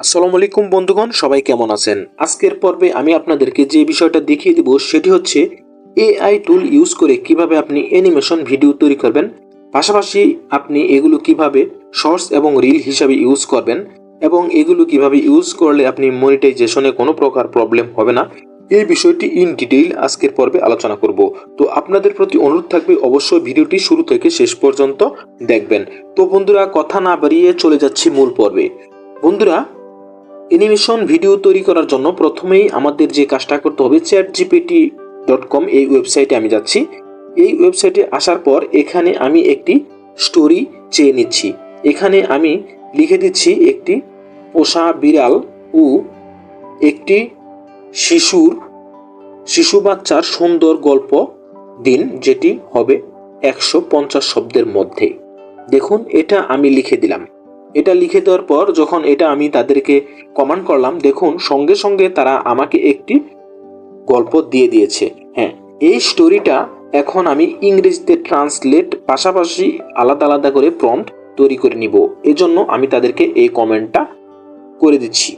আসসালামু আলাইকুম বন্ধুগণ, সবাই কেমন আছেন? আজকের পর্বে আমি আপনাদেরকে যে বিষয়টা দেখিয়ে দিব সেটি হচ্ছে এআই টুল ইউজ করে কীভাবে আপনি অ্যানিমেশন ভিডিও তৈরি করবেন, পাশাপাশি আপনি এগুলো কীভাবে শর্টস এবং রিল হিসাবে ইউজ করবেন এবং এগুলো কীভাবে ইউজ করলে আপনি মনিটাইজেশনে কোনো প্রকার প্রবলেম হবে না, এই বিষয়টি ইন ডিটেইল আজকের পর্বে আলোচনা করব। তো আপনাদের প্রতি অনুরোধ থাকবে অবশ্যই ভিডিওটি শুরু থেকে শেষ পর্যন্ত দেখবেন। তো বন্ধুরা, কথা না বাড়িয়ে চলে যাচ্ছি মূল পর্বে। বন্ধুরা অ্যানিমেশন ভিডিও তৈরি করার জন্য প্রথমেই আমাদের যে কাজটা করতে হবে চ্যাট জিপিটি ডট কম এই ওয়েবসাইটে আমি যাচ্ছি। এই ওয়েবসাইটে আসার পর এখানে আমি একটি স্টোরি চেয়ে নিচ্ছি। এখানে আমি লিখে দিচ্ছি একটি পোষা বিড়াল ও একটি শিশুর, শিশু বাচ্চার সুন্দর গল্প দিন, যেটি হবে একশো পঞ্চাশ শব্দের মধ্যে। দেখুন, এটা আমি লিখে দিলাম। এটা লিখে দেওয়ার পর যখন এটা আমি তাদেরকে কমান্ড করলাম, দেখুন, সঙ্গে সঙ্গে তারা আমাকে একটি গল্প দিয়ে দিয়েছে। হ্যাঁ এই স্টোরিটা এখন আমি ইংরেজিতে ট্রান্সলেট পাশাপাশি আলাদা আলাদা করে প্রম্পট তৈরি করে নিব। এজন্য আমি তাদেরকে এই কমেন্টটা করে দিচ্ছি।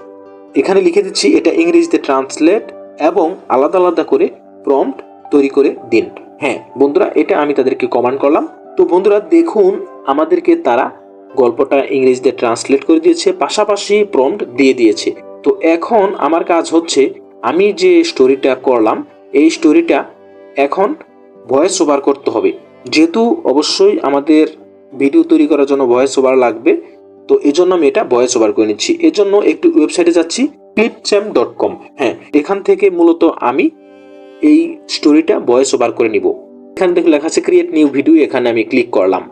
এখানে লিখে দিচ্ছি, এটা ইংরেজিতে ট্রান্সলেট এবং আলাদা আলাদা করে প্রম্পট তৈরি করে দিন। হ্যাঁ বন্ধুরা, এটা আমি তাদেরকে কমান্ড করলাম। তো বন্ধুরা, দেখুন, আমাদেরকে তারা গল্পটা ইংরেজিতে ট্রান্সলেট করে দিয়েছে, পাশাপাশি প্রম্পট দিয়ে দিয়েছে। তো এখন আমার কাজ হচ্ছে, আমি যে স্টোরিটা করলাম, এই স্টোরিটা এখন ভয়েস ওভার করতে হবে। যেহেতু অবশ্যই আমাদের ভিডিও তৈরি করার জন্য ভয়েস ওভার লাগবে, তো এই জন্য আমি এটা ভয়েস ওভার করে নিচ্ছি। এর জন্য একটু ওয়েবসাইটে যাচ্ছি ক্লিপচ্যাম ডট কম হ্যাঁ এখান থেকে মূলত আমি এই স্টোরিটা ভয়েস ওভার করে নিব। এখানে দেখুন লেখা আছে ক্রিয়েট নিউ ভিডিও এখানে আমি ক্লিক করলাম।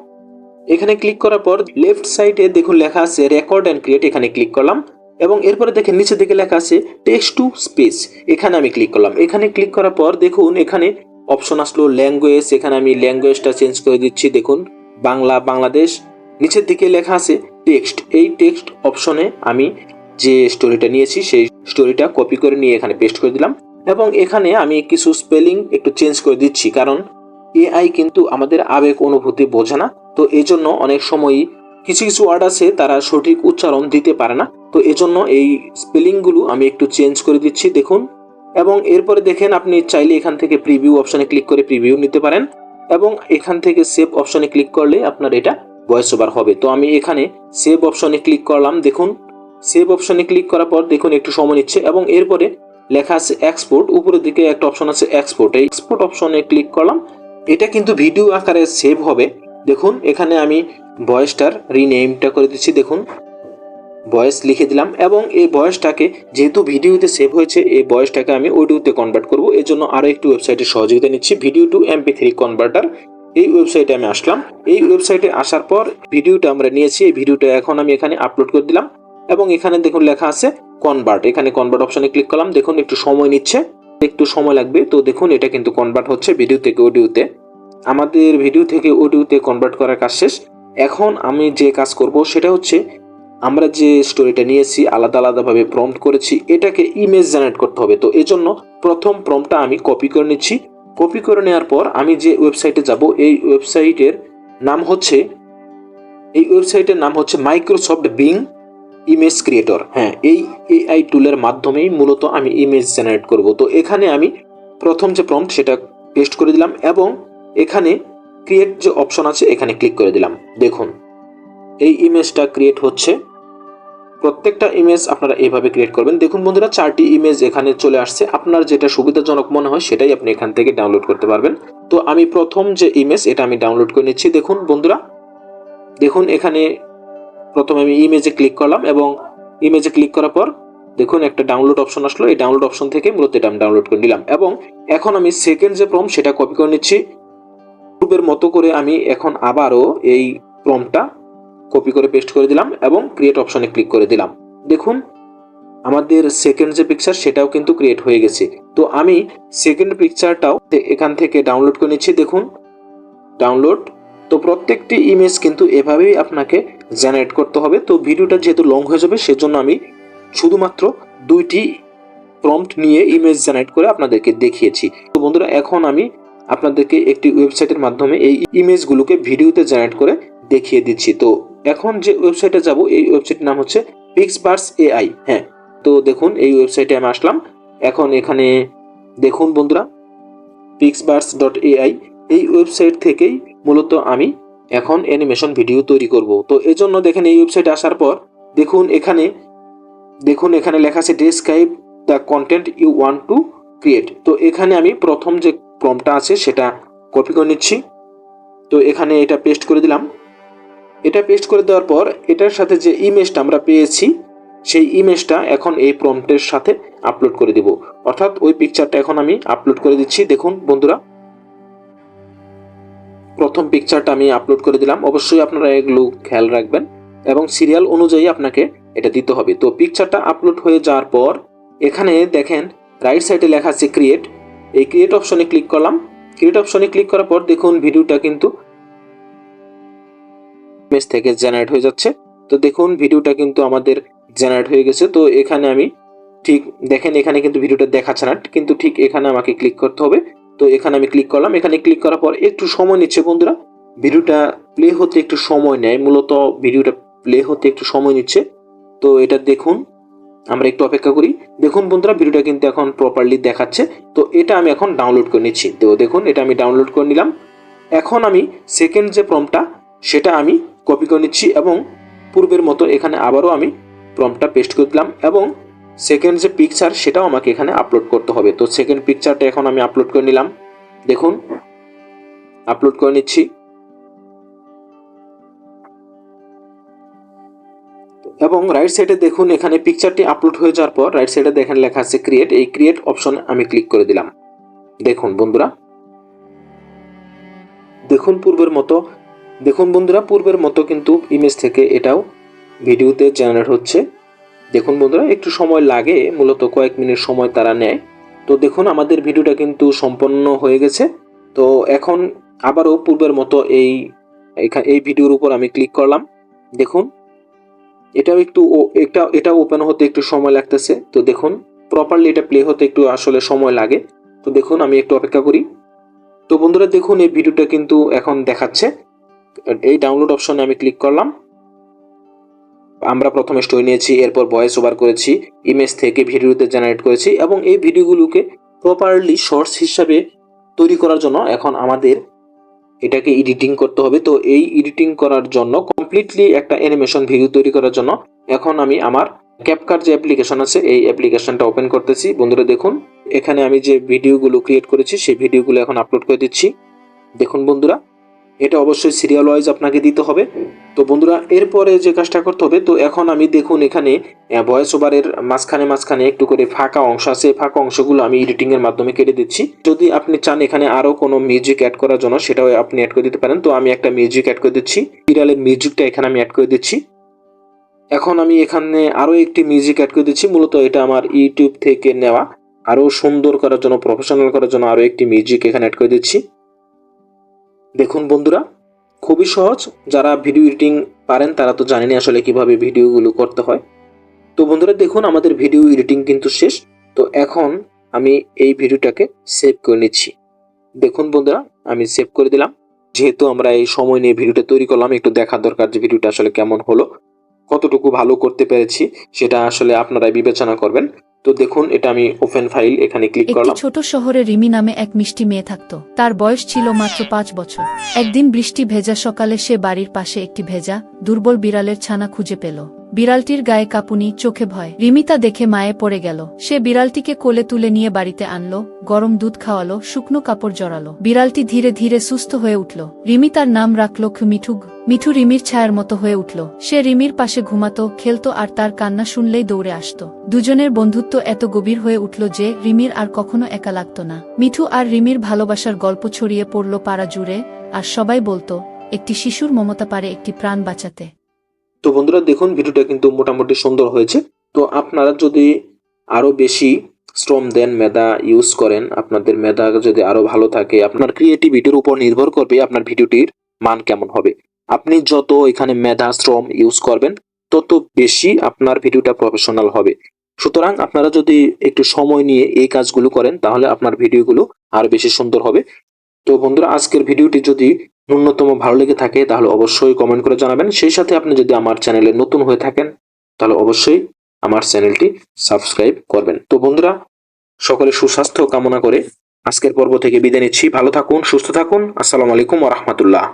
এখানে ক্লিক করার পর লেফট সাইডে দেখুন লেখা আছে রেকর্ড অ্যান্ড ক্রিয়েট এখানে ক্লিক করলাম। এবং এরপরে দেখেন নিচে দিকে লেখা আছে টেক্সট টু স্পেস এখানে আমি ক্লিক করলাম। এখানে ক্লিক করার পর দেখুন এখানে অপশন আসলো ল্যাঙ্গুয়েজ এখানে আমি ল্যাঙ্গুয়েজটা চেঞ্জ করে দিচ্ছি, দেখুন। বাংলা, বাংলাদেশ, নিচের দিকে লেখা আছে টেক্সট এই টেক্সট অপশনে আমি যে স্টোরিটা নিয়েছি, সেই স্টোরিটা কপি করে নিয়ে এখানে পেস্ট করে দিলাম। এবং এখানে আমি কিছু স্পেলিং একটু চেঞ্জ করে দিচ্ছি, কারণ এআই কিন্তু আমাদের আবেগ অনুভূতি বোঝে না। তো এই জন্য অনেক সময়ই কিছু কিছু ওয়ার্ড আছে তারা সঠিক উচ্চারণ দিতে পারে না। তো এজন্য এই স্পেলিংগুলো আমি একটু চেঞ্জ করে দিচ্ছি, দেখুন। এবং এরপরে দেখেন আপনি চাইলে এখান থেকে প্রিভিউ অপশানে ক্লিক করে প্রিভিউ নিতে পারেন। এবং এখান থেকে সেভ অপশানে ক্লিক করলে আপনার এটা ভয়েস ওভার হবে। তো আমি এখানে সেভ অপশনে ক্লিক করলাম, দেখুন। সেভ অপশনে ক্লিক করার পর দেখুন একটু সময় নিচ্ছে এবং এরপরে লেখা আছে এক্সপোর্ট উপরের দিকে একটা অপশন আছে এক্সপোর্ট এই এক্সপোর্ট অপশনে ক্লিক করলাম এটা কিন্তু ভিডিও আকারে সেভ হবে। দেখুন, এখানে আমি ভয়েসটার রিনেমটা করে দিচ্ছি, দেখুন। ভয়েস লিখে দিলাম এবং এই ভয়েসটাকে যেহেতু ভিডিওতে সেভ হয়েছে, এই ভয়েসটাকে আমি অডিওতে কনভার্ট করব। এর জন্য আরও একটি ওয়েবসাইটের সহযোগিতা নিচ্ছি video to MP three converter এই ওয়েবসাইটে আমি আসলাম। এই ওয়েবসাইটে আসার পর ভিডিওটা আমরা নিয়েছি। এই ভিডিওটা এখন আমি এখানে আপলোড করে দিলাম এবং এখানে দেখুন লেখা আছে কনভার্ট এখানে কনভার্ট অপশানে ক্লিক করলাম। দেখুন, একটু সময় নিচ্ছে। একটু সময় লাগবে। তো দেখুন, এটা কিন্তু কনভার্ট হচ্ছে ভিডিও থেকে অডিওতে আমাদের ভিডিও থেকে অডিওতে কনভার্ট করার কাজ শেষ। এখন আমি যে কাজ করব, সেটা হচ্ছে আমরা যে স্টোরিটা নিয়েছি, আলাদা আলাদাভাবে প্রম্পট করেছি, এটাকে ইমেজ জেনারেট করতে হবে। তো এজন্য প্রথম প্রম্পটটা আমি কপি করে নিচ্ছি। কপি করে নেওয়ার পর আমি যে ওয়েবসাইটে যাব, এই ওয়েবসাইটের নাম হচ্ছে, এই ওয়েবসাইটের নাম হচ্ছে মাইক্রোসফট বিং ইমেজ ক্রিয়েটর হ্যাঁ এই এআই টুলের মাধ্যমেই মূলত আমি ইমেজ জেনারেট করব। তো এখানে আমি প্রথম যে প্রম্পট সেটা পেস্ট করে দিলাম এবং এখানে ক্রিয়েট যে অপশন আছে, এখানে ক্লিক করে দিলাম। দেখুন, এই ইমেজটা ক্রিয়েট হচ্ছে। প্রত্যেকটা ইমেজ আপনারা এইভাবে ক্রিয়েট করবেন। দেখুন বন্ধুরা, চারটি ইমেজ এখানে চলে আসছে। আপনার যেটা সুবিধাজনক মনে হয়, সেটাই আপনি এখান থেকে ডাউনলোড করতে পারবেন। তো আমি প্রথম যে ইমেজ এটা আমি ডাউনলোড করে নিচ্ছি। দেখুন বন্ধুরা, দেখুন এখানে প্রথমে আমি ইমেজে ক্লিক করলাম এবং ইমেজে ক্লিক করার পর দেখুন একটা ডাউনলোড অপশন আসলো। এই ডাউনলোড অপশন থেকে মূলত এটা আমি ডাউনলোড করে নিলাম এবং এখন আমি সেকেন্ড যে প্রম সেটা কপি করে নিচ্ছি। পূর্বের মতো করে আমি এখন আবারও এই প্রমটা কপি করে পেস্ট করে দিলাম এবং ক্রিয়েট অপশনে ক্লিক করে দিলাম। দেখুন, আমাদের সেকেন্ড যে পিকচার সেটাও কিন্তু ক্রিয়েট হয়ে গেছে। তো আমি সেকেন্ড পিকচারটাও এখান থেকে ডাউনলোড করে নিচ্ছি। দেখুন ডাউনলোড তো প্রত্যেকটি ইমেজ কিন্তু এভাবেই আপনাকে জেনারেট করতে হবে। তো ভিডিওটা যেহেতু লং হয়ে যাবে, সেজন্য আমি শুধুমাত্র দুইটি প্রম্পট নিয়ে ইমেজ জেনারেট করে আপনাদেরকে দেখিয়েছি। তো বন্ধুরা, এখন আমি আপনাদেরকে একটি ওয়েবসাইটের মাধ্যমে এই ইমেজগুলোকে ভিডিওতে জেনারেট করে দেখিয়ে দিচ্ছি। তো এখন যে ওয়েবসাইটে যাব, এই ওয়েবসাইটের নাম হচ্ছে পিক্সবার্স এআই হ্যাঁ তো দেখুন, এই ওয়েবসাইটে আমি আসলাম। এখন এখানে দেখুন বন্ধুরা পিক্সবার্স ডট এআই এই ওয়েবসাইট থেকেই মূলত আমি এখন অ্যানিমেশন ভিডিও তৈরি করব। তো এই জন্য দেখেন এই ওয়েবসাইটে আসার পর দেখুন এখানে দেখুন এখানে লেখা আছে describe the content you want to create তো এখানে আমি প্রথম যে প্রমটা আছে সেটা কপি করে নিচ্ছি। তো এখানে এটা পেস্ট করে দিলাম। এটা পেস্ট করে দেওয়ার পর এটার সাথে যে ইমেজটা আমরা পেয়েছি, সেই ইমেজটা এখন এই প্রম্পটের সাথে আপলোড করে দিব। অর্থাৎ ওই পিকচারটা এখন আমি আপলোড করে দিচ্ছি। দেখুন বন্ধুরা প্রথম পিকচারটা আমি আপলোড করে দিলাম। অবশ্যই আপনারা এগুলো খেয়াল রাখবেন এবং সিরিয়াল অনুযায়ী আপনাকে এটা দিতে হবে। তো পিকচারটা আপলোড হয়ে যাওয়ার পর এখানে দেখেন রাইট সাইডে লেখা আছে ক্রিয়েট এই ক্রিয়েট অপশনে ক্লিক করলাম। ক্রিয়েট অপশনে ক্লিক করার পর দেখুন ভিডিওটা কিন্তু ইমেজ থেকে জেনারেট হয়ে যাচ্ছে। তো দেখুন ভিডিওটা কিন্তু আমাদের জেনারেট হয়ে গেছে। তো এখানে আমি ঠিক দেখেন এখানে কিন্তু ভিডিওটা দেখাচ্ছে না। কিন্তু ঠিক এখানে আমাকে ক্লিক করতে হবে। তো এখানে আমি ক্লিক করলাম। এখানে ক্লিক করার পর একটু সময় নিচ্ছে বন্ধুরা। ভিডিওটা প্লে হতে একটু সময় নেয়। মূলত ভিডিওটা প্লে হতে একটু সময় নিচ্ছে। তো এটা দেখুন, আমরা একটু অপেক্ষা করি। দেখুন বন্ধুরা, ভিডিওটা কিন্তু এখন প্রপারলি দেখাচ্ছে। তো এটা আমি এখন ডাউনলোড করে নিচ্ছি। তো দেখুন, এটা আমি ডাউনলোড করে নিলাম। এখন আমি সেকেন্ড যে প্রমটা সেটা আমি কপি করে নিচ্ছি এবং পূর্বের মতো এখানে আবারও আমি প্রমটা পেস্ট করে দিলাম এবং সেকেন্ড যে পিকচার সেটাও আমাকে এখানে আপলোড করতে হবে। তো সেকেন্ড পিকচারটা এখন আমি আপলোড করে নিলাম। দেখুন আপলোড করে নিচ্ছি। এবং রাইট সাইডে দেখুন, এখানে পিকচারটি আপলোড হয়ে যাওয়ার পর রাইট সাইডে দেখেন লেখা আছে ক্রিয়েট এই ক্রিয়েট অপশনে আমি ক্লিক করে দিলাম। দেখুন বন্ধুরা। দেখুন পূর্বের মতো, দেখুন বন্ধুরা, পূর্বের মতো কিন্তু ইমেজ থেকে এটাও ভিডিওতে জেনারেট হচ্ছে। দেখুন বন্ধুরা, একটু সময় লাগে, মূলত কয়েক মিনিট সময় তারা নেয়। তো দেখুন, আমাদের ভিডিওটা কিন্তু সম্পন্ন হয়ে গেছে। তো এখন আবারও পূর্বের মতো এই এই ভিডিওর উপর আমি ক্লিক করলাম। দেখুন, এটাও একটু এটা এটা ওপেন হতে একটু সময় লাগতেছে। তো দেখুন প্রপারলি এটা প্লে হতে একটু আসলে সময় লাগে। তো দেখুন, আমি একটু অপেক্ষা করি। তো বন্ধুরা, দেখুন, এই ভিডিওটা কিন্তু এখন দেখাচ্ছে। এই ডাউনলোড অপশনে আমি ক্লিক করলাম। আমরা প্রথমে স্টোরি নিয়েছি, এরপর ভয়েস ওভার করেছি ইমেজ থেকে ভিডিওতে জেনারেট করেছি এবং এই ভিডিওগুলোকে প্রপারলি শর্টস হিসাবে তৈরি করার জন্য এখন আমাদের এটাকে এডিটিং করতে হবে। তো এই এডিটিং করার জন্য কমপ্লিটলি একটা অ্যানিমেশন ভিডিও তৈরি করার জন্য এখন আমি আমার ক্যাপকার যে অ্যাপ্লিকেশন আছে, এই অ্যাপ্লিকেশনটা ওপেন করতেছি। বন্ধুরা দেখুন, এখানে আমি যে ভিডিওগুলো ক্রিয়েট করেছি, সেই ভিডিওগুলো এখন আপলোড করে দিচ্ছি। দেখুন বন্ধুরা এটা অবশ্যই সিরিয়াল ওয়াইজ আপনাকে দিতে হবে। তো বন্ধুরা, এরপরে যে কাজটা করতে হবে, তো এখন আমি দেখুন এখানে ভয়েস ওভারের মাঝখানে মাঝখানে একটু করে ফাঁকা অংশ আছে। ফাঁকা অংশগুলো আমি এডিটিংয়ের মাধ্যমে কেটে দিচ্ছি। যদি আপনি চান এখানে আরও কোনো মিউজিক অ্যাড করার জন্য, সেটাও আপনি অ্যাড করে দিতে পারেন। তো আমি একটা মিউজিক অ্যাড করে দিচ্ছি। সিরিয়ালের মিউজিকটা এখানে আমি অ্যাড করে দিচ্ছি। এখন আমি এখানে আরও একটি মিউজিক অ্যাড করে দিচ্ছি। মূলত এটা আমার ইউটিউব থেকে নেওয়া। আরও সুন্দর করার জন্য প্রফেশনাল করার জন্য আরও একটি মিউজিক এখানে অ্যাড করে দিচ্ছি। দেখুন বন্ধুরা, খুবই সহজ। যারা ভিডিও এডিটিং পারেন, তারা তো জানেনি আসলে কীভাবে ভিডিওগুলো করতে হয়। তো বন্ধুরা, দেখুন, আমাদের ভিডিও এডিটিং কিন্তু শেষ। তো এখন আমি এই ভিডিওটাকে সেভ করে নিচ্ছি। দেখুন বন্ধুরা, আমি সেভ করে দিলাম। যেহেতু আমরা এই সময় নিয়ে ভিডিওটা তৈরি করলাম, একটু দেখা দরকার যে ভিডিওটা আসলে কেমন হলো। কতটুকু ভালো করতে পেরেছি সেটা আসলে আপনারা বিবেচনা করবেন। তো দেখুন এটা আমি ওপেন ফাইল এখানে ক্লিক একটি করলাম। ছোট শহরে রিমি নামে এক মিষ্টি মেয়ে থাকত। তার বয়স ছিল মাত্র পাঁচ বছর। একদিন বৃষ্টি ভেজা সকালে সে বাড়ির পাশে একটি ভেজা দুর্বল বিড়ালের ছানা খুঁজে পেল। বিড়ালটির গায়ে কাঁপুনি চোখে ভয়। রিমি তা দেখে মায়ে পড়ে গেল। সে বিড়ালটিকে কোলে তুলে নিয়ে বাড়িতে আনলো গরম দুধ খাওয়ালো শুকনো কাপড় জড়ালো। বিড়ালটি ধীরে ধীরে সুস্থ হয়ে উঠল। রিমি তার নাম রাখল মিঠুগ মিঠু রিমির ছায়ার মতো হয়ে উঠল। সে রিমির পাশে ঘুমাতো, খেলতো আর তার কান্না শুনলেই দৌড়ে আসতো। দুজনের বন্ধুত্ব এত গভীর হয়ে উঠল যে রিমির আর কখনো একা লাগতো না। মিঠু আর রিমির ভালোবাসার গল্প ছড়িয়ে পড়ল পাড়া জুড়ে, আর সবাই বলতো, একটি শিশুর মমতা পারে একটি প্রাণ বাঁচাতে। তো বন্ধুরা, দেখুন, ভিডিওটা কিন্তু মোটামুটি সুন্দর হয়েছে। তো আপনারা যদি আরও বেশি শ্রম দেন, মেধা ইউজ করেন, আপনাদের মেধা যদি আরও ভালো থাকে, আপনার ক্রিয়েটিভিটির উপর নির্ভর করবে আপনার ভিডিওটির মান কেমন হবে। আপনি যত এখানে মেধা, শ্রম ইউজ করবেন, তত বেশি আপনার ভিডিওটা প্রফেশনাল হবে। সুতরাং আপনারা যদি একটু সময় নিয়ে এই কাজগুলো করেন, তাহলে আপনার ভিডিওগুলো আরও বেশি সুন্দর হবে। তো বন্ধুরা, আজকের ভিডিওটি যদি ন্যূনতম ভালো লেগে থাকে, তাহলে অবশ্যই কমেন্ট করে জানাবেন। সেই সাথে আপনি যদি আমার চ্যানেলে নতুন হয়ে থাকেন, তাহলে অবশ্যই আমার চ্যানেলটি সাবস্ক্রাইব করবেন। তো বন্ধুরা, সকলে সুস্বাস্থ্য কামনা করে আজকের পর্ব থেকে বিদায় নিচ্ছি। ভালো থাকুন, সুস্থ থাকুন। আসসালামু আলাইকুম ওয়া রাহমাতুল্লাহ।